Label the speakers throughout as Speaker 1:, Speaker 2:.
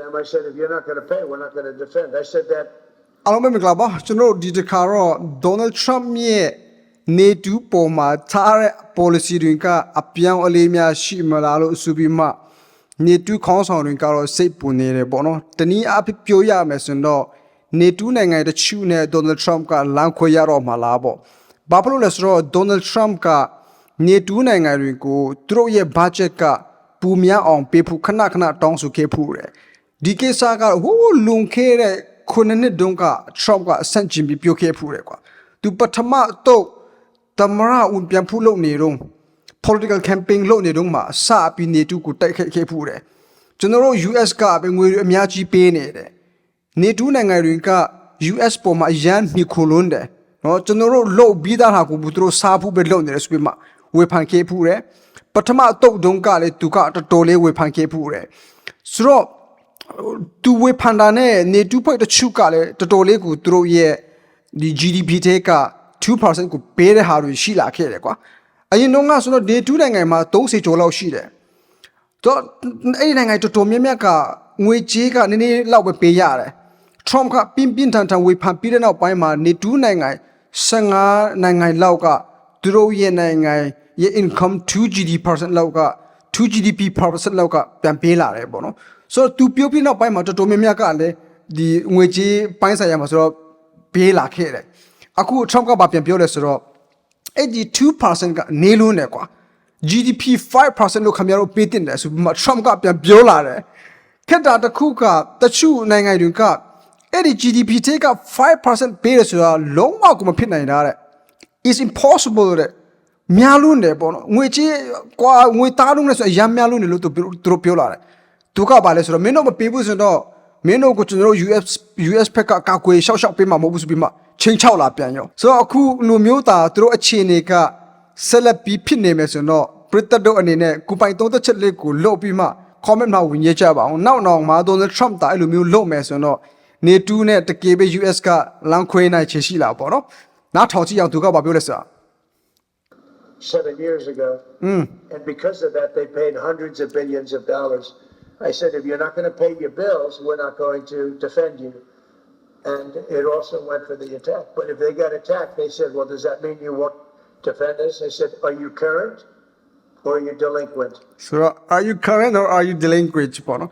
Speaker 1: them, I said, if you're not gonna pay, we're not gonna defend. I said that
Speaker 2: အားလုံးပဲမင်္ဂလာပါကျွန်တော်တို့ဒီတစ်ခါတော့ Donald Trump ရဲ့နေတူပေါ်မှာထားတဲ့ policy တွေကအပြောင်းအလဲများရှိမလားလို့ဆိုပြီးမှနေတူခေါင်းဆောင်တွေကတော့စိတ်ပူနေတယ်ပေါ့နော်တနည်းအားဖြင့်ပြောရမယ်ဆိုရင်တော့နေတူနိုင်ငံတချို့နဲ့ Donald Trump ကလမ်းခွဲရတော့မှာလားပေါ့ဘာဖြစ်လို့လဲဆိုတော့ Donald Trump ကနေတူနိုင်ငံတွေကိုသူတို့ရဲ့ budget ကပူများအောင်ပေးဖို့ခဏခဏတောင်းဆိုခဲ့ဖို့တယ် ဒီကိစ္စကဟိုးလွန်ခဲ့တဲ့ခုနှစ်နှစ်တုန်းက Trump ကအဆန့်ကျင်ပြီးပြောခဲ့ဖို့တယ်ကွာသူပထမတော့တမရဦးပြန်ဖို့လုပ်နေတော့ political campaign လုပ်နေတော့မှအစအပြီးနေတူကိုတိုက်ခိုက်ခဲ့ဖို့တယ်ကျွန်တော်တို့ US ကပဲငွေအများကြီးပေးနေတယ်နေတူနိုင်ငံတွေက US ပေါ်မှာအရန်မိခိုလွန်းတယ်နော်ကျွန်တော်တို့လုတ်ပြီးသားဟာကိုဘူးသူတို့စားဖို့ပဲလုပ်နေတယ်ဆိုပြီးမှဝေဖန်ခဲ့ဖို့တယ်ပထမအတုတ်တုန်းကလည်းသူကတော်တော်လေးဝေဖန်ခဲ့ဖို့တယ်ဆိုတော့ သူဝေဖန်တာနဲ့နေတူဖိတ်တချို့ကလည်းတော်တော်လေးကိုသူတို့ရဲ့ဒီ GDP တဲက2%ကိုပေးတဲ့ဟာတွေရှိလာခဲ့တယ်ကွာအရင်တော့ကဆိုတော့ day 2နိုင်ငံမှာ30ကျော်လောက်ရှိတယ်တော့အဲ့ဒီနိုင်ငံတော်တော်များများကငွေကြေးကနည်းနည်းလောက်ပဲပေးရတယ် Trump ကပြင်းပြင်းထန်ထန်ဝေဖန်ပြီးတဲ့နောက်ပိုင်းမှာနေတူနိုင်ငံ15နိုင်ငံလောက်ကသူတို့ရဲ့နိုင်ငံရဲ့ income 2 GDP percent လောက်က2 GDP percent လောက်ကပြန်ပေးလာတယ်ပေါ့နော် ဆိုတော့သူပြောပြီးနောက်ပိုင်းမှာတော်တော်များများကလည်းဒီငွေကြေးပိုင်းဆိုင်ရာမှာဆိုတော့ပေးလာခဲ့တယ်အခု Trump ကပြန်ပြောလဲဆိုတော့အဲ့ဒီ2%ကနေလုံးတယ်ကွာ GDP 5%လို့ခင်ဗျားတို့ပေးတင်တယ်ဆိုပြီးမှ Trump ကပြန်ပြောလာတယ်ခက်တာတစ်ခုကတချို့နိုင်ငံတွေကအဲ့ဒီ GDP တဲ့က5%ပေးရဆိုတာလုံးဝကိုမဖြစ်နိုင်တာတဲ့ is impossible တဲ့များလို့နေပေါ့နော်ငွေချေးကွာငွေသားလုံးနဲ့ဆိုအရမ်းများလို့နေလို့သူသူတို့ပြောလာတယ် သူကပါလဲဆိုတော့မင်းတို့မပေးဘူးဆိုတော့မင်းတို့ကိုကျွန်တော်တို့ US US ဖက်ကကာကွယ်ရှောက်ရှောက်ပေးမှာမဟုတ်ဘူးဆိုပြီးမှချင်းချောက်လာပြန်ရောဆိုတော့အခုလူမျိုးသားသူတို့အခြေအနေကဆက်လက်ပြီးဖြစ်နေမယ်ဆိုတော့ပရိသတ်တို့အနေနဲ့ကိုပိုင်သုံးသက်ချက်လေးကိုလုတ်ပြီးမှ comment မှာဝင်ရကြပါအောင်နောက်နောက်မှာ Donald Trump တာအဲ့လိုမျိုးလုတ်မယ်ဆိုတော့နေတူးနဲ့တကေပဲ US ကလမ်းခွဲနိုင်ချေရှိလာပေါ့နော်နောက်ထောင်ကြည့်အောင်သူကဘာပြောလဲဆိုတာ
Speaker 1: seven years ago. And because of that, they paid hundreds of billions of dollars. I said, if you're not going to pay your bills, we're not going to defend you. And it also went for the attack. But if they got attacked, they said, well, does that mean you won't defend us? I said, are you current or are you delinquent?
Speaker 2: ဆိုတော့ are you current or are you delinquent ပေါ့နော်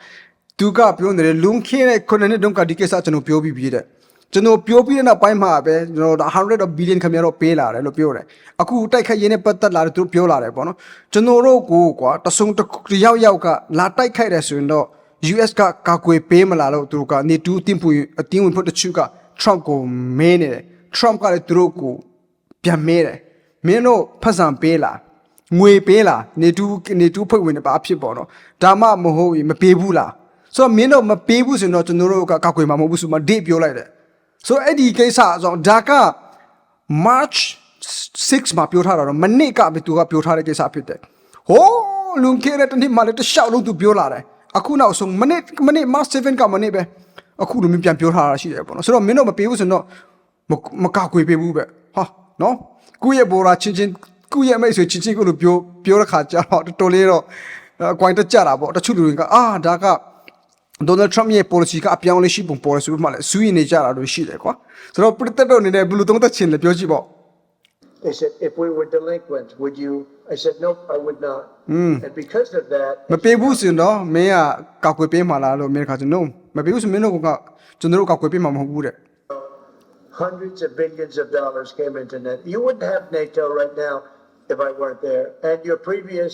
Speaker 2: သူကပြောနေတယ်လွန်ခဲ့တဲ့ခုနှစ်နှစ်တုန်းကဒီကိစ္စကျွန်တော်ပြောပြီးပြီတဲ့ ကျွန်တော်ပြောပြီးတဲ့နောက်ပိုင်းမှာပဲကျွန်တော်100 of billion ခင်ဗျားတော့ပေးလာတယ်လို့ပြောတယ်အခုတိုက်ခိုက်ရင်းနဲ့ပတ်သက်လာတယ်သူတို့ပြောလာတယ်ပေါ့နော်ကျွန်တော်တို့ကိုကွာတဆုံတစ်ခုတစ်ယောက်ယောက်ကလာတိုက်ခိုက်တယ်ဆိုရင်တော့ US ကကာကွယ်ပေးမလားလို့သူတို့ကနေတူးတင်ပူအတင်းဝင်ဖို့တချို့က Trump ကိုမင်းနေတယ် Trump ကလည်းသူတို့ကိုပြန်မဲတယ်မင်းတို့ဖက်ဆံပေးလားငွေပေးလားနေတူနေတူဖွဲ့ဝင်နေပါဖြစ်ပေါ့နော်ဒါမှမဟုတ်ရင်မပေးဘူးလားဆိုတော့မင်းတို့မပေးဘူးဆိုရင်တော့ကျွန်တော်တို့ကကောက်ွယ်မှာမဟုတ်ဘူးဆိုမှ date ပြောလိုက်တယ် ဆိုတော့အဲ့ဒီကိစ္စအဆောင်ဒါက March 6မှာပြောထားတာတော့မနစ်ကပဲသူကပြောထားတဲ့ကိစ္စဖြစ်တယ်ဟိုးလွန်ခဲ့တဲ့တစ်နှစ်မှလည်းတစ်လျှောက်လုံးသူပြောလာတယ်အခုနောက်ဆုံးမနစ်မနစ် March 7ကမနစ်ပဲအခုလိုမျိုးပြန်ပြောထားတာရှိတယ်ပေါ့နော်ဆိုတော့မင်းတို့မပေးဘူးဆိုရင်တော့မမကောက်ွယ်ပေးဘူးပဲဟာနော်ကိုယ့်ရဲ့ဘော်ရာချင်းချင်းကိုယ့်ရဲ့မိတ်ဆွေချင်းချင်းကိုလိုပြောပြောတဲ့ခါကျတော့တော်တော်လေးတော့အကွိုင်းတက်ကြတာပေါ့တချို့လူတွေကအာဒါက Donald Trump ရဲ့ policy ကအပြောင်းလဲရှိပုံပေါ်လဲဆိုပြီးမှလည်းစူးရင်နေကြတာတို့ရှိတယ်ကွာဆိုတော့ပြည်သက်တို့အနေနဲ့ဘယ်လိုသုံးသက်ချင်လဲပြောကြည့်ပေါ့
Speaker 1: They said, if we were delinquent, would you? I said, nope, I would not. And because of that,
Speaker 2: မပေးဘူးဆိုရင်တော့မင်းကကောက်ွယ်ပေးမှာလားလို့မင်းကကျွန်တော်မပေးဘူးဆိုမင်းတို့ကကျွန်တော်တို့ကောက်ွယ်ပေးမှာမဟုတ်ဘူးတဲ့
Speaker 1: hundreds of billions of dollars came into NATO. You wouldn't have NATO right now if I weren't there. And your previous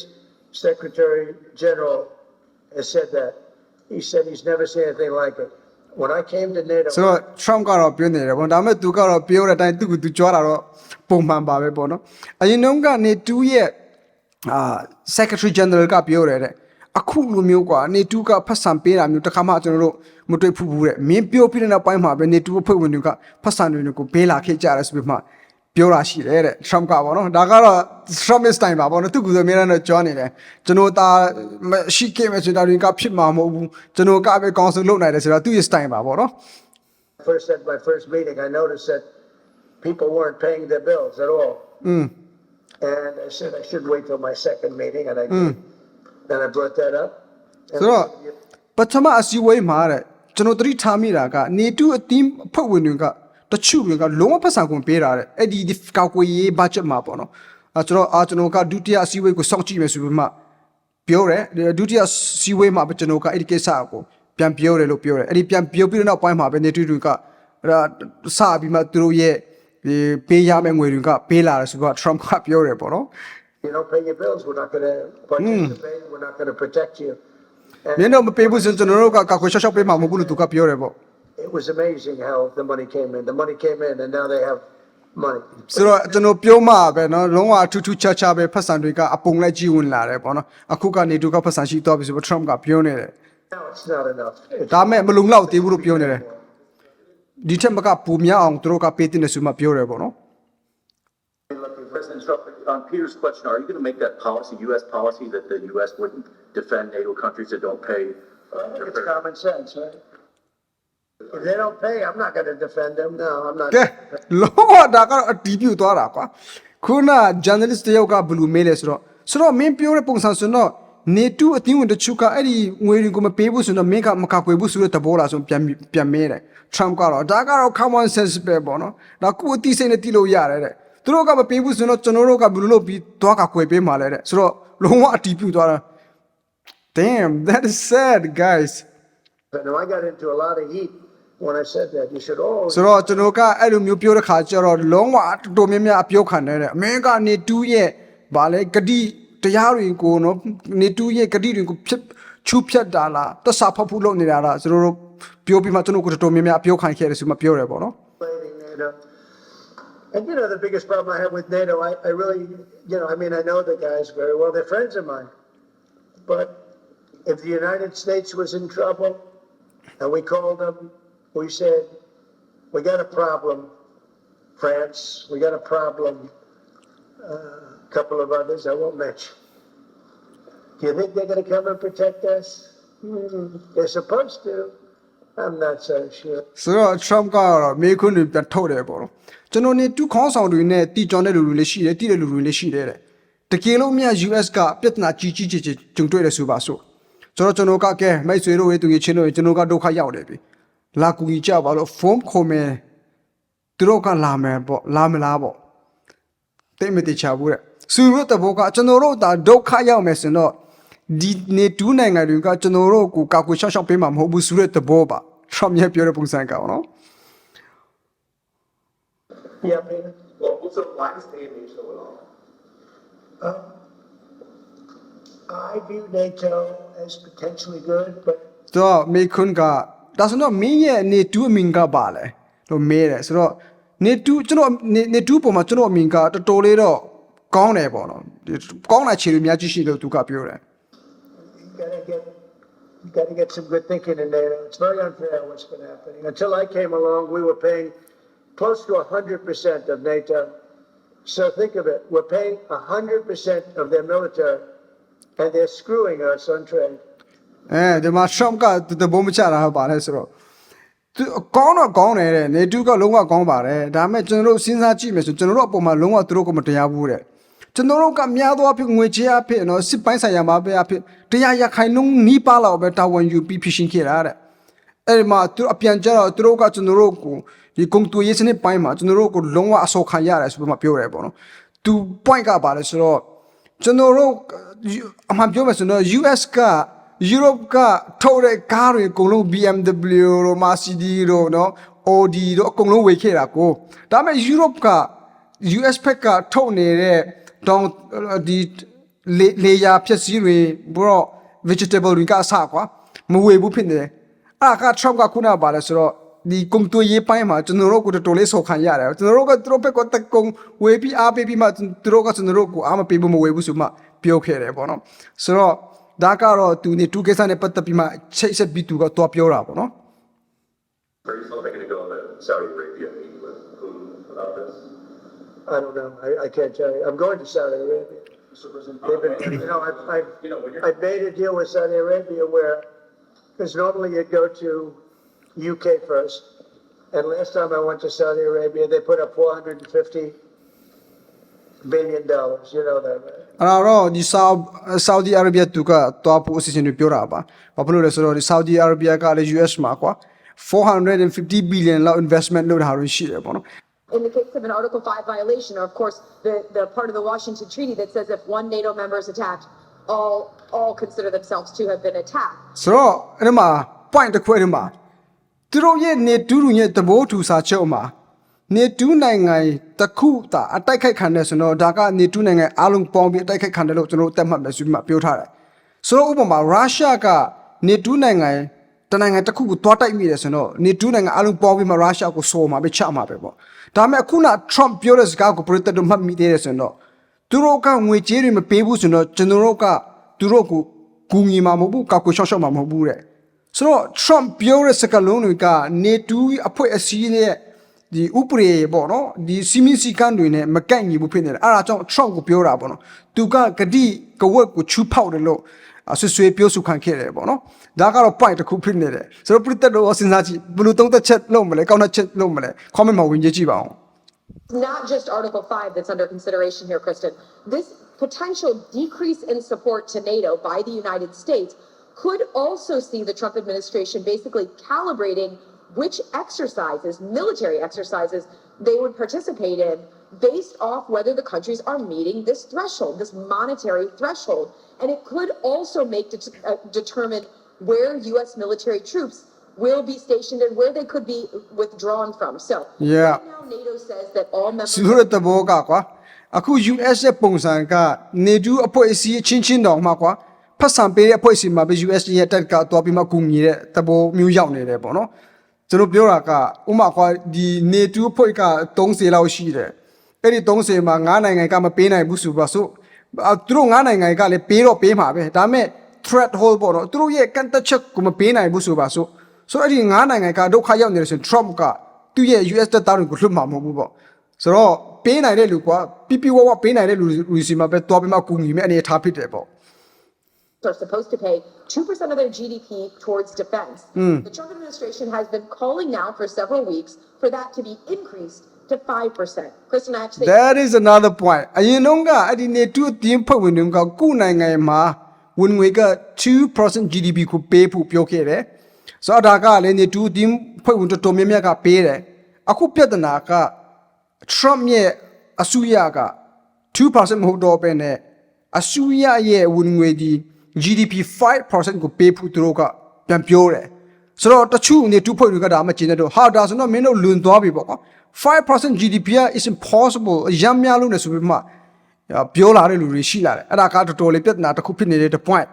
Speaker 1: Secretary General has said that. He said he's never seen anything like it. When I came to NATO,
Speaker 2: ဆိုတော့ Trump ကတော့ပြောနေတယ်ပေါ့ဒါပေမဲ့သူကတော့ပြောတဲ့အတိုင်းသူကသူကြွားတာတော့ပုံမှန်ပါပဲပေါ့နော်အရင်တုန်းကနေတူရဲ့အာ Secretary General ကပြောတယ်တဲ့အခုလိုမျိုးကွာနေတူကဖတ်ဆံပေးတာမျိုးတစ်ခါမှကျွန်တော်တို့မတွေ့ဘူးဘူးတဲ့မင်းပြောပြတဲ့နောက်ပိုင်းမှာပဲနေတူဖွဲ့ဝင်တွေကဖတ်ဆံတွေကိုပေးလာခဲ့ကြတယ်ဆိုပြီးမှ ပြောတာရှိတယ်တဲ့ Trump ကပေါ့နော်ဒါကတော့ Trump is time ပါပေါ့နော်သူကဆိုအများနဲ့ကြွားနေတယ်ကျွန်တော်ဒါရှိခဲ့မယ်ဆိုတာတွေကဖြစ်မှာမဟုတ်ဘူးကျွန်တော်ကပဲကောင်းစုလုပ်နိုင်တယ်ဆိုတာသူ့ time ပါပေါ့နော်
Speaker 1: first at my first meeting, I noticed that people weren't paying their bills at all. And I said I should wait till my second meeting, and I did. And I brought that up. And
Speaker 2: So,
Speaker 1: I said,
Speaker 2: ပထမအစည်းအဝေးမှာတဲ့ကျွန်တော်သတိထားမိတာကနေတူအသင်းအဖွဲ့ဝင်တွေက တချို့တွေကလုံးဝပတ်စံကုန်ပေးတာတဲ့အဲ့ဒီဒီကောက်ကွေရေးဘတ်ဂျက်မှာပေါ့နော်အဲကျွန်တော်အာကျွန်တော်ကဒုတိယအစည်းအဝေးကိုစောင့်ကြည့်မယ်ဆိုပြီးမှပြောတယ်ဒုတိယအစည်းအဝေးမှာပဲကျွန်တော်ကအဲ့ဒီကိစ္စကိုပြန်ပြောတယ်လို့ပြောတယ်အဲ့ဒီပြန်ပြောပြီးတဲ့နောက်ပိုင်းမှာပဲနေတူတွေကအဲ့ဒါစပြီးမှသူတို့ရဲ့ဒီပေးရမယ့်ငွေတွေကပေးလာတယ်ဆိုတော့ Trump ကပြောတယ်ပေါ့နော်
Speaker 1: You don't pay your bills, we're not gonna participate, we're not gonna protect you.
Speaker 2: မင်းတို့မပေးဘူးဆိုရင်ကျွန်တော်တို့ကကောက်ကွေရှော့ရှော့ပေးမှာမဟုတ်ဘူးလို့သူကပြောတယ်ပေါ့
Speaker 1: It was amazing how the money came in. The money came in and now they have money.
Speaker 2: ဆိုတော့ကျွန်တော်ပြောမှာပဲเนาะလုံးဝအထူးထူးခြားခြားပဲဖက်ဆန်တွေကအပုံလိုက်ကြည့်ဝင်လာတယ်ပေါ့နော်အခုကနေတူကဖက်ဆန်ရှိတော့ပြီဆိုတော့ Trump ကပြောနေတယ်
Speaker 1: Now it's not enough. It's
Speaker 2: ဒါမဲ့မလုံလောက်သေးဘူးလို့ပြောနေတယ်ဒီထက်မကပူများအောင်သူတို့ကပေးတင်တယ်ဆိုမှပြောတယ်ပေါ့နော်
Speaker 3: President Trump, on Peter's question, are you going to make that policy, U.S. policy, that the U.S. wouldn't defend NATO countries that don't pay? uh, their
Speaker 1: it's
Speaker 3: fair-
Speaker 1: common sense, right? If they don't pay, I'm not gonna defend them. No, I'm not.
Speaker 2: ကဲလုံးဝဒါကတော့အတီးပြူသွားတာကွာခုန journalist တယောက်ကဘယ်လိုမေးလဲဆိုတော့ဆိုတော့မင်းပြောတဲ့ပုံစံဆိုတော့နေတူအတင်းဝင်တချို့ကအဲ့ဒီငွေတွေကိုမပေးဘူးဆိုတော့မင်းကမကကွယ်ဘူးဆိုတဲ့သဘောလားဆိုပြန်ပြန်မဲတယ် Trump ကတော့ဒါကတော့ common sense ပဲပေါ့နော်ဒါကိုအတိစိတ်နဲ့တီးလို့ရတယ်တဲ့သူတို့ကမပေးဘူးဆိုတော့ကျွန်တော်တို့ကဘယ်လိုလုပ်ပြီးသွားကကွယ်ပေးမှာလဲတဲ့ဆိုတော့လုံးဝအတီးပြူသွားတာ Damn that is sad guys
Speaker 1: But no, I got into a lot of heat when I said that. You should all.
Speaker 2: ဆိုတော့ကျွန်တော်ကအဲ့လိုမျိုးပြောတဲ့ခါကျတော့လုံးဝတော်တော်များများအပြောခံနေတယ်အမေရိကနေတူးရဲ့ဗာလဲဂတိတရားတွေကိုနော်နေတူးရဲ့ဂတိတွေကိုဖြစ်ချူဖြတ်တာလားတဆဖတ်ဖို့လုပ်နေတာလားကျွန်တော်တို့ပြောပြီးမှကျွန်တော်ကတော်တော်များများအပြောခံခဲ့တယ်ဆိုမှပြောတယ်ပေါ့နော်
Speaker 1: Blaming NATO. And you know, the biggest problem I have with NATO, I, I really, you know, I mean, I know the guys very well. They're friends of mine. But if the United States was in trouble and we called them, we said, we got a problem, France, we got a problem, uh, a couple of others I won't mention. Do you think they're going to come and protect us? Hmm, they're supposed to. I'm not so sure.
Speaker 2: ဆိုတော့ Trump ကတော့မေခွန်းတွေပြန်ထုတ်တယ်ပေါ့နော်ကျွန်တော်နေတူခေါင်းဆောင်တွေနဲ့တီကျော်တဲ့လူတွေလည်းရှိတယ်တီတဲ့လူတွေလည်းရှိတယ်တဲ့တကယ်လို့မြတ် US ကပြဿနာကြီးကြီးကြီးကြီးကြုံတွေ့တယ်ဆိုပါဆိုဆိုတော့ကျွန်တော်ကကဲမိတ်ဆွေတို့ရဲ့သူငယ်ချင်းတို့ရဲ့ကျွန်တော်ကဒုက္ခရောက်တယ်ပြီ လာကူကြီးကြပါလို့ဖုန်းခေါ်မယ်သူတို့ကလာမယ်ပေါ့လာမလားပေါ့တိတ်မတိချဘူးတဲ့ဆူရတဲ့ဘောကကျွန်တော်တို့ဒါဒုက္ခရောက်မယ်ဆိုတော့ဒီနေတူးနိုင်ငံတွေကကျွန်တော်တို့ကိုကာကွယ်ရှောက်ရှောက်ပေးမှာမဟုတ်ဘူးဆိုတဲ့သဘောပါ Trump ရဲ့ပြောတဲ့ပုံစံကောင်နော်
Speaker 1: Yeah, Peter?
Speaker 4: Well, so why stay in NATO at all?
Speaker 1: I view NATO as potentially good, but
Speaker 2: တော့မေခွန်းက ဒါဆိုတော့မင်းရဲ့နေတူးအမင်ကပါလဲလို့မေးတယ်ဆိုတော့နေတူးကျွန်တော်နေနေတူးပုံမှာကျွန်တော်အမင်ကတော်တော်လေးတော့ကောင်းတယ်ပေါ့နော်ဒီကောင်းတဲ့ခြေတွေအများကြီးရှိလို့သူကပြောတယ်
Speaker 1: you gotta get, you gotta get some good thinking in NATO. It's very unfair what's been happening. Until I came along, we were paying close to hundred percent of NATO. So think of it, we're paying hundred percent of their military, and they're screwing us on trade.
Speaker 2: အဲဒီမှာ Trump ကတဘုံမချတာပါလဲဆိုတော့သူကောင်းတော့ကောင်းတယ်တဲ့နေတူးကလုံးဝကောင်းပါတယ်ဒါပေမဲ့ကျွန်တော်တို့စဉ်းစားကြည့်မယ်ဆိုကျွန်တော်တို့အပေါ်မှာလုံးဝသူတို့ကမတရားဘူးတဲ့ကျွန်တော်တို့ကများသောအဖြစ်ငွေချေအဖြစ်နော်စစ်ပိုင်းဆိုင်ရာမှာပဲအဖြစ်တရားရခိုင်နှုန်းနီးပါးလောက်ပဲတာဝန်ယူပြီးဖြစ်ရှင်ခဲ့တာတဲ့အဲ့ဒီမှာသူတို့အပြန်ကြတော့သူတို့ကကျွန်တော်တို့ကိုဒီကုံတူရေးစနစ်ပိုင်းမှာကျွန်တော်တို့ကိုလုံးဝအဆောခံရတယ်ဆိုပြီးမှပြောတယ်ပေါ့နော်သူ point ကပါလဲဆိုတော့ကျွန်တော်တို့အမှန်ပြောမယ်ဆိုတော့ US က Europe ကထုတ်တဲ့ကားတွေအကုန်လုံး BMW တို့ Mercedes တို့နော် Audi တို့အကုန်လုံးဝယ်ခဲ့တာကိုဒါပေမဲ့ Europe က US ဘက်ကထုတ်နေတဲ့တောင်ဒီလေလေယာဖြစ်စည်းတွေဘရော vegetable တွေကအစကွာမဝေဘူးဖြစ်နေတယ်အဲ့ဒါက Trump ကခုနကပါလဲဆိုတော့ဒီကုံတူရေးပိုင်းမှာကျွန်တော်တို့ကိုတော်တော်လေးဆော်ခံရတယ်ကျွန်တော်တို့ကသူတို့ဘက်ကတကုံဝေးပြီးအားပေးပြီးမှသူတို့ကကျွန်တော်တို့ကိုအားမပေးဘူးမဝေးဘူးဆိုမှပြောခဲ့တယ်ပေါ့နော်ဆိုတော့ ဒါကတော့သူနေတူကိစ္စနဲ့ပတ်သက်ပြီးမှချိတ်ဆက်ပြီးသူကတော့ပြောတာပေါ့နော်
Speaker 4: Are you still thinking of going to Saudi Arabia, meet with Putin about this?
Speaker 1: I don't know, I, I can't tell you. I'm going to Saudi Arabia.
Speaker 4: So, President,
Speaker 1: They've been, you know, I've, I've,
Speaker 4: You know, when you're-
Speaker 1: I've made a deal with Saudi Arabia where, because normally you go to UK first. And last time I went to Saudi Arabia, they put up four hundred and fifty billion dollars. You know that, right?
Speaker 2: အဲ့ဒါတော့ဒီ Saudi Saudi Arabia သူကတွားဖို့အစီအစဉ်တွေပြောတာပါဘာဖြစ်လို့လဲဆိုတော့ဒီ Saudi Arabia ကလည်း US မှာကွာ450 billion လောက် investment လုပ်တာတွေရှိတယ်ပေါ့နော်
Speaker 5: In the case of an Article 5 violation, or of course, the, the part of the Washington Treaty that says if one NATO member is attacked, all, all consider themselves to have been attacked.
Speaker 2: ဆိုတော့အဲ့ဒီမှာ point တစ်ခွဲဒီမှာသူတို့ရဲ့နေတူးတူရဲ့သဘောတူစာချုပ်မှာ နေတူးနိုင်ငံတစ်ခုတာအတိုက်ခိုက်ခံတယ်ဆိုတော့ဒါကနေတူးနိုင်ငံအားလုံးပေါင်းပြီးအတိုက်ခိုက်ခံတယ်လို့ကျွန်တော်တို့သတ်မှတ်မယ်ဆိုပြီးမှပြောထားတယ်ဆိုတော့ဥပမာရုရှားကနေတူးနိုင်ငံတနိုင်ငံတစ်ခုကိုတွားတိုက်မိတယ်ဆိုတော့နေတူးနိုင်ငံအားလုံးပေါင်းပြီးမှရုရှားကိုစော်မှာပဲချမှာပဲပေါ့ဒါပေမဲ့အခုန Trump ပြောတဲ့စကားကိုပရိသတ်တို့မှတ်မိသေးတယ်ဆိုတော့သူတို့ကငွေကြေးတွေမပေးဘူးဆိုတော့ကျွန်တော်တို့ကသူတို့ကိုကူညီမှာမဟုတ်ဘူးကောက်ကိုရှော့ရှော့မှာမဟုတ်ဘူးတဲ့ဆိုတော့ Trump ပြောတဲ့စကားလုံးတွေက NATO အဖွဲ့အစည်းရဲ့ ဒီဥပဒေပေါ့နော်ဒီစီမီစီကန်တွေနဲ့မကန့်ညီဘူးဖြစ်နေတယ်အဲ့ဒါကြောင့် Trump ကိုပြောတာပေါ့နော်သူကဂတိကဝက်ကိုချူဖောက်တယ်လို့ဆွဆွေးပြောဆိုခံခဲ့တယ်ပေါ့နော်ဒါကတော့ point တစ်ခုဖြစ်နေတယ်ဆိုတော့ပြည်သက်တို့စဉ်းစားကြည့်ဘယ်လိုသုံးသက်ချက်လုပ်မလဲကောင်းတဲ့ချက်လုပ်မလဲ comment မှာဝင်ကြည့်ကြည့်ပါအောင်
Speaker 5: not just Article 5 that's under consideration here, Kristen. This potential decrease in support to NATO by the United States could also see the Trump administration basically calibrating which exercises, military exercises, they would participate in based off whether the countries are meeting this threshold, this monetary threshold. And it could also make det- uh, determine where U.S. military troops will be stationed and where they could be withdrawn from. So,
Speaker 2: Yeah.
Speaker 5: right now, NATO says that all members
Speaker 2: စီလို့တဲ့ဘောကကွာအခု US ရဲ့ပုံစံကနေတူအဖွဲ့အစည်းအချင်းချင်းတောင်မှကွာဖတ်ဆံပေးတဲ့အဖွဲ့အစည်းမှာပဲ US ရဲ့တက်ကတော့ပြီးမှကူညီတဲ့သဘောမျိုးရောက်နေတယ်ပေါ့နော် ကျွန်တော်ပြောတာကဥမာကွာဒီနေတူအဖွဲ့က30လောက်ရှိတယ်အဲ့ဒီ30မှာ9နိုင်ငံကမပေးနိုင်ဘူးဆိုပါဆိုအာသူတို့9နိုင်ငံကလည်းပေးတော့ပေးမှာပဲဒါပေမဲ့ threat hold ပေါ့နော်သူတို့ရဲ့ကန်တက်ချက်ကိုမပေးနိုင်ဘူးဆိုပါဆိုဆိုတော့အဲ့ဒီ9နိုင်ငံကဒုက္ခရောက်နေတယ်ဆိုရင် Trump ကသူ့ရဲ့ US တပ်သားတွေကိုလွတ်မှာမဟုတ်ဘူးပေါ့ဆိုတော့ပေးနိုင်တဲ့လူကပြပြဝဝပေးနိုင်တဲ့လူလူစီမှာပဲတွားပြီးမှကူညီမဲ့အနေအထားဖြစ်တယ်ပေါ့
Speaker 5: are supposed to pay 2% of their GDP towards defense. The Trump administration has been calling now for several weeks for that to be increased to 5%. Kristen, I actually.
Speaker 2: that is another point အရင်တုန်းကအဲ့ဒီနေတူအတင်းဖွဲ့ဝင်တွေကကုနိုင်ငံမှာဝင်ငွေက2% GDP ကိုပေးဖို့ပြောခဲ့တယ်ဆိုတော့ဒါကလည်းနေတူအတင်းဖွဲ့ဝင်တော်တော်များများကပေးတယ်အခုပြဿနာက Trump ရဲ့အစိုးရက2%မဟုတ်တော့ဘဲနဲ့အစိုးရရဲ့ဝင်ငွေဒီ GDP 5%ကိုပေးဖို့သူတို့ကပြန်ပြောတယ်ဆိုတော့တချို့နေတူဖွဲ့တွေကဒါမှကျင်းတဲ့တော့ဟာဒါဆိုတော့မင်းတို့လွန်သွားပြီပေါ့ကွာ5% GDP က is impossible အရမ်းများလို့နေဆိုပြီးမှပြောလာတဲ့လူတွေရှိလာတယ်အဲ့ဒါကတော်တော်လေးပြဿနာတစ်ခုဖြစ်နေတဲ့ the point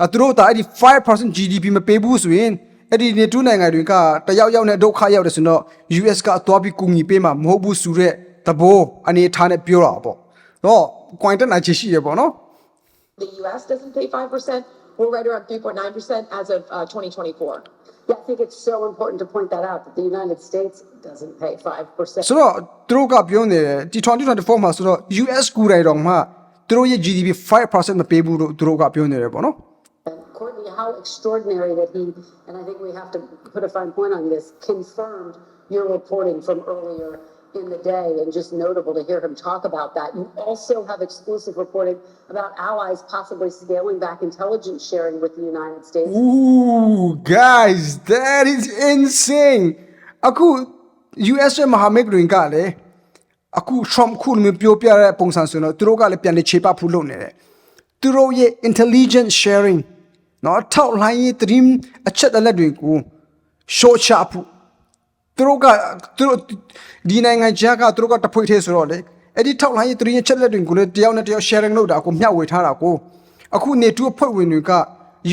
Speaker 2: အဲသူတို့ဒါအဲ့ဒီ5% GDP မပေးဘူးဆိုရင်အဲ့ဒီနေတူနိုင်ငံတွေကတယောက်ယောက်နဲ့ဒုက္ခရောက်တယ်ဆိုတော့ US ကအသွားပြီးကူညီပေးမှာမဟုတ်ဘူးဆိုတဲ့သဘောအနေထားနဲ့ပြောတာပေါ့တော့ coin တက်နိုင်ချေရှိရပေါ့နော်
Speaker 5: The U.S. doesn't pay 5%. We're right around 3.9% as of uh, 2024.
Speaker 6: Yeah, I think it's so important to point that out, that the United States doesn't pay 5%.
Speaker 2: ဆိုတော့သူတို့ကပြောနေတယ်ဒီ2024မှာဆိုတော့ US ကူတိုင်းတော့မှသူတို့ရဲ့ GDP 5%မပေးဘူးလို့သူတို့ကပြောနေတယ်ပေါ့နော်
Speaker 6: And Courtney, how extraordinary that he, and I think we have to put a fine point on this, confirmed your reporting from earlier in the day, and just notable to hear him talk about that. You also have exclusive reporting about allies possibly scaling back intelligence sharing with the United States.
Speaker 2: Ooh, guys, that is insane. အခု US ရဲ့မဟာမိတ်တွေကလည်းအခု Trump ခုလိုမျိုးပြောပြတဲ့ပုံစံဆိုတော့သူတို့ကလည်းပြန်လေခြေပဖို့လုပ်နေတယ်။သူတို့ရဲ့ intelligence sharing နော်ထောက်လှမ်းရေး dream အချက်အလက်တွေကို short ချဖို့ သူတို့ကသူတို့ဒီနိုင်ငံခြားကသူတို့ကတဖွေသေးဆိုတော့လေအဲ့ဒီထောက်လှမ်းရေး dream အချက်အလက်တွေကိုလည်းတယောက်နဲ့တယောက် sharing လုပ်တာကိုမျှဝေထားတာကိုအခုနေတူအဖွဲ့ဝင်တွေက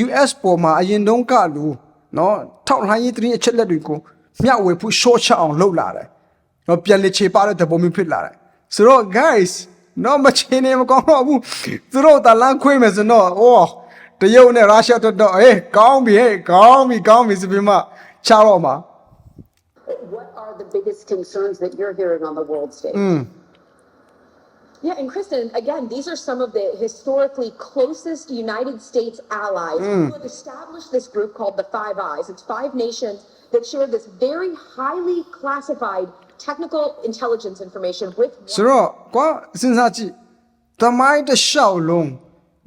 Speaker 2: US ပေါ်မှာအရင်တုန်းကလူနော်ထောက်လှမ်းရေး dream အချက်အလက်တွေကိုမျှဝေဖို့ short ချအောင်လုပ်လာတယ်။နော်ပြန်လေခြေပါတဲ့သဘောမျိုးဖြစ်လာတယ်။ဆိုတော့ guys နော်မချင်နေမကောင်းတော့ဘူး။သူတို့တလန်းခွေးမယ်ဆိုတော့ဩတရုတ်နဲ့ရုရှားတော့တော့အေးကောင်းပြီဟဲ့ကောင်းပြီကောင်းပြီဆိုပြီးမှချတော့မှာ
Speaker 6: What are the biggest concerns that you're hearing on the world stage?
Speaker 5: Yeah, and Kristen, again, these are some of the historically closest United States allies who have established this group called the Five Eyes. It's five nations that share this very highly classified technical intelligence information with
Speaker 2: ဆိုတော့ကွာစဉ်းစားကြည့်သမိုင်းတစ်လျှောက်လုံး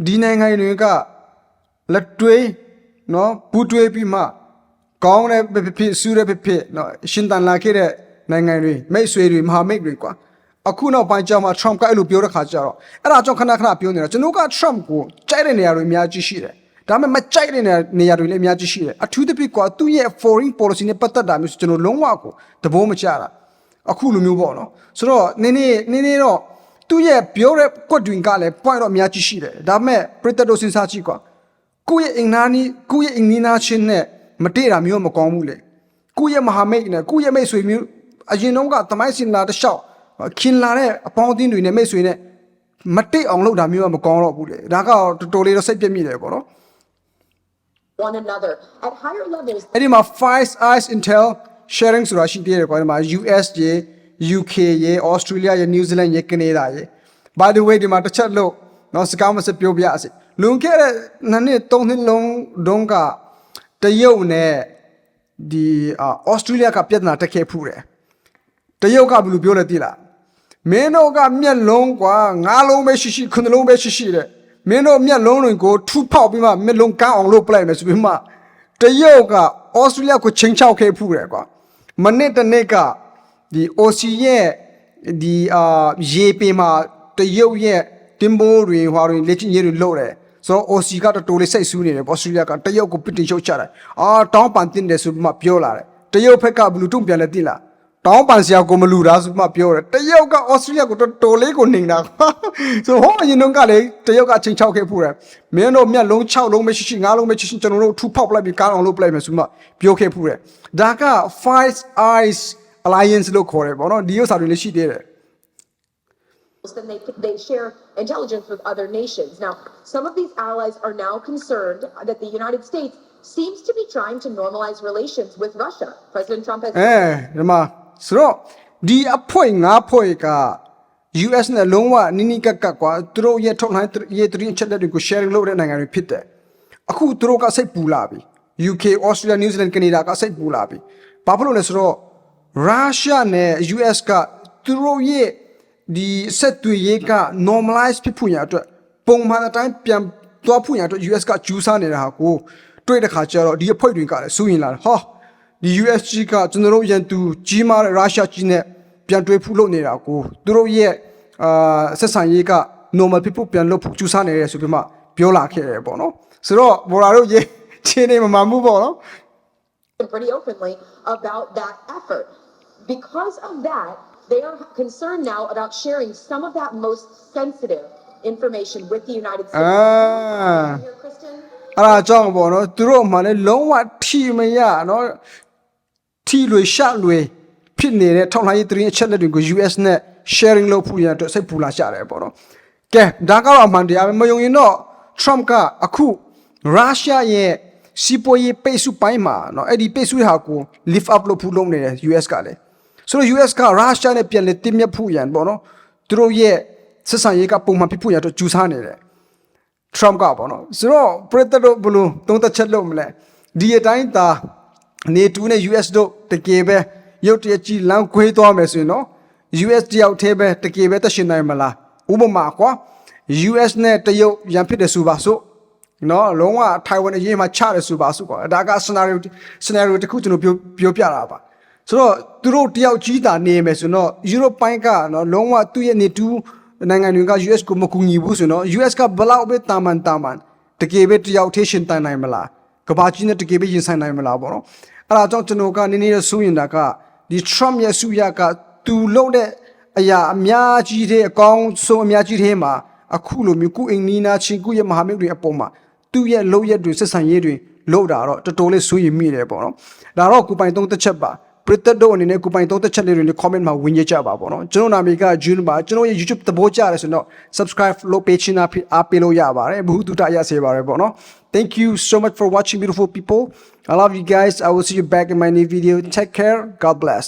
Speaker 2: ဒီနိုင်ငံတွေကလက်တွေးနော်ပူတွေးပြီးမှ ကောင်းတဲ့ဖြစ်ဖြစ်ဆူတဲ့ဖြစ်ဖြစ်နော်ရှင်တန်လာခဲ့တဲ့နိုင်ငံတွေမိတ်ဆွေတွေမဟာမိတ်တွေကွာအခုနောက်ပိုင်းကျမှ Trump ကအဲ့လိုပြောတဲ့ခါကျတော့အဲ့ဒါကြောင့်ခဏခဏပြောနေတာကျွန်တော်က Trump ကိုကြိုက်တဲ့နေရာတွေအများကြီးရှိတယ်ဒါပေမဲ့မကြိုက်တဲ့နေရာတွေလည်းအများကြီးရှိတယ်အထူးသဖြင့်ကွာသူ့ရဲ့ foreign policy နဲ့ပတ်သက်တာမျိုးဆိုကျွန်တော်လုံးဝကိုသဘောမကျတာအခုလိုမျိုးပေါ့နော်ဆိုတော့နင်းနေနင်းနေတော့သူ့ရဲ့ပြောတဲ့ကွက်တွင်ကလည်း point တော့အများကြီးရှိတယ်ဒါပေမဲ့ပရိသတ်တို့စဉ်းစားကြည့်ကွာကိုယ့်ရဲ့အင်နာနီကိုယ့်ရဲ့အင်နီနာချင်းနဲ့ မတည့်တာမျိုးမကောင်းဘူးလေကိုယ့်ရဲ့မဟာမိတ်နဲ့ကိုယ့်ရဲ့မိတ်ဆွေမျိုးအရင်တုန်းကသမိုင်းစင်လာတစ်လျှောက်ခင်လာတဲ့အပေါင်းအသင်းတွေနဲ့မိတ်ဆွေနဲ့မတည့်အောင်လုပ်တာမျိုးကမကောင်းတော့ဘူးလေဒါကတော့တော်တော်လေးတော့စိတ်ပြည့်မိတယ်ပေါ့နော်
Speaker 5: one another at higher levels.
Speaker 2: အဲ့ဒီမှာ Five Eyes Intel sharing ဆိုတာရှိသေးတယ်ကွာဒီမှာ US ရေ UK ရေ Australia ရေ New Zealand ရေ Canada ရေ By the way ဒီမှာတစ်ချက်လို့နော်စကားမစပြောပြစေလွန်ခဲ့တဲ့နှစ်နှစ်သုံးနှစ်လုံးတုန်းက တရုတ်နဲ့ဒီအာ Australia ကပြဿနာတက်ခဲ့ဖူးတယ်တရုတ်ကဘယ်လိုပြောလဲသိလားမင်းတို့ကမျက်လုံးကွာငါးလုံးပဲရှိရှိခုနှစ်လုံးပဲရှိရှိတဲ့မင်းတို့မျက်လုံးတွေကိုထူဖောက်ပြီးမှမျက်လုံးကန်းအောင်လုပ်ပလိုက်မယ်ဆိုပြီးမှတရုတ်ကဩစတြေးလျကိုချိန်ချောက်ခဲ့ဖူးတယ်ကွာမနစ်တစ်နေ့ကဒီ OC ရဲ့ဒီအာရေပင်မှာတရုတ်ရဲ့တင်ပိုးတွေဟွာတွေလက်ချင်းရေးတွေလုပ်တယ် ဆိုတော့ OC ကတော်တော်လေးစိတ်ဆူးနေတယ်ဩစတြေးလျကတရုတ်ကိုပစ်တင်ရှုတ်ချတယ်အာတောင်းပန်တင်တယ်ဆိုပြီးမှပြောလာတယ်တရုတ်ဘက်ကဘယ်လိုတုံ့ပြန်လဲသိလားတောင်းပန်စရာကိုမလူတာဆိုမှပြောတယ်တရုတ်ကဩစတြေးလျကိုတော်တော်လေးကိုနေတာဆိုဟောအရင်တုန်းကလေတရုတ်ကချိန်ချောက်ခဲ့ဖူးတယ်မင်းတို့မျက်လုံး6လုံးပဲရှိရှိ9လုံးပဲရှိရှိကျွန်တော်တို့ထူဖောက်ပလိုက်ပြီးကားအောင်လုပ်ပလိုက်မယ်ဆိုမှပြောခဲ့ဖူးတယ်ဒါက Five Eyes Alliance လို့ခေါ်တယ်ဗောနော်ဒီဥစ္စာတွေလည်းရှိသေးတယ်
Speaker 5: then they, they share intelligence with other nations. Now, some of these allies are now concerned that the United States seems to be trying to normalize relations with Russia. President Trump has
Speaker 2: အဲဒီမှာဆိုတော့ဒီအဖွဲ့ငါးဖွဲ့က US နဲ့လုံးဝနိနိကပ်ကပ်ကွာသူတို့ရဲ့ထုတ်လှမ်းရေးသတင်းအချက်အလက်တွေကို sharing လုပ်တဲ့နိုင်ငံတွေဖြစ်တယ်အခုသူတို့ကစိတ်ပူလာပြီ UK Australia New Zealand Canada ကစိတ်ပူလာပြီဘာဖြစ်လို့လဲဆိုတော့ Russia နဲ့ US ကသူတို့ရဲ့ ဒီဆက်သွယ်ရေးက normalize ဖြစ်ဖို့ရအတွက်ပုံမှန်အတိုင်းပြန်သွားဖို့ရအတွက် US ကဂျူးစားနေတာဟာကိုတွေ့တဲ့ခါကျတော့ဒီအဖွဲ့တွေကလည်းစိုးရင်လာတယ်ဟောဒီ USG ကကျွန်တော်တို့ရန်သူကြီးမားတဲ့ရုရှားကြီးနဲ့ပြန်တွေးဖူးလုပ်နေတာကိုသူတို့ရဲ့အာဆက်ဆံရေးက normal people ပြန်လုပ်ဖို့ကြိုးစားနေတယ်ဆိုပြီးမှပြောလာခဲ့တယ်ပေါ့နော်ဆိုတော့ဘော်ရာတို့ရေးချင်းနေမမှန်ဘူးပေါ့နော်
Speaker 5: pretty openly about that effort. Because of that, they are concerned now about sharing some of that most sensitive information with the United States.
Speaker 2: အာ
Speaker 5: Here, Kristen?
Speaker 2: အဲ့ဒါကြောင့်ပေါ့နော်သူတို့မှလည်းလုံးဝထီမရနော်ထီလွေရှလွေဖြစ်နေတဲ့ထောက်လှမ်းရေးသတင်းအချက်အလက်တွေကို US နဲ့ sharing လုပ်ဖို့ရတဲ့စိတ်ပူလာကြတယ်ပေါ့နော်ကဲဒါကတော့အမှန်တရားပဲမယုံရင်တော့ Trump ကအခုရုရှားရဲ့စီးပွားရေးပိတ်ဆုပိုင်းမှာနော်အဲ့ဒီပိတ်ဆုဟာကို lift up လုပ်ဖို့လုပ်နေတယ် US ကလည်း ဆိုတော့ US ကရုရှားနဲ့ပြန်လေတင်မြတ်ဖို့ရန်ပေါ့နော်သူတို့ရဲ့ဆက်ဆံရေးကပုံမှန်ဖြစ်ဖို့ရတော့ကြိုးစားနေတယ် Trump ကပေါ့နော်ဆိုတော့ပရိသတ်တို့ဘယ်လို့သုံးသက်ချက်လုပ်မလဲဒီအတိုင်းသာနေတူနဲ့ US တို့တကယ်ပဲရုတ်တရက်ကြီးလမ်းခွေးသွားမယ်ဆိုရင်နော် US တယောက်တည်းပဲတကယ်ပဲတက်ရှင်နိုင်မလားဥပမာကွာ US နဲ့တရုတ်ရန်ဖြစ်တယ်ဆိုပါစို့နော်လုံးဝထိုင်ဝမ်အရေးမှာချတယ်ဆိုပါစို့ကွာဒါက scenario scenario တစ်ခုကျွန်တော်ပြောပြောပြတာပါ ဆိုတော့သူတို့တယောက်ကြီးတာနေမယ်ဆိုတော့ Europe ပိုင်းကနော်လုံးဝသူ့ရဲ့နေတူနိုင်ငံတွေက US ကိုမကူညီဘူးဆိုတော့ US ကဘလောက်ပဲတာမန်တာမန်တကယ်ပဲတယောက်ထေးရှင်တန်နိုင်မလားကဘာကြီးနဲ့တကယ်ပဲရင်ဆိုင်နိုင်မလားပေါ့နော်အဲ့ဒါကြောင့်ကျွန်တော်ကနည်းနည်းဆိုရင်တာကဒီ Trump ရဲ့စုရကသူလုပ်တဲ့အရာအများကြီးတဲ့အကောင်းဆုံးအများကြီးထဲမှာအခုလိုမျိုးကုအိမ်နီးနာချင်းကုရဲ့မဟာမိတ်တွေအပေါ်မှာသူ့ရဲ့လုပ်ရက်တွေဆက်ဆံရေးတွေလုပ်တာတော့တော်တော်လေးစိုးရိမ်မိတယ်ပေါ့နော်ဒါတော့ကိုပိုင်သုံးသက်ချက်ပါ ပရိသတ်တို့အနေနဲ့ကိုပိုင်သုံးသက်ချက်လေးတွေနဲ့ comment မှာဝင်ရကြပါပေါ့နော်ကျွန်တော်နာမည်က June ပါကျွန်တော်ရဲ့ YouTube သဘောကျတယ်ဆိုတော့ subscribe လုပ်ပေးချင်တာဖြစ်အားပေးလို့ရပါတယ်ဘုဟုတုတရစေပါတယ်ပေါ့နော် Thank you so much for watching beautiful people I love you guys I will see you back in my new video take care God bless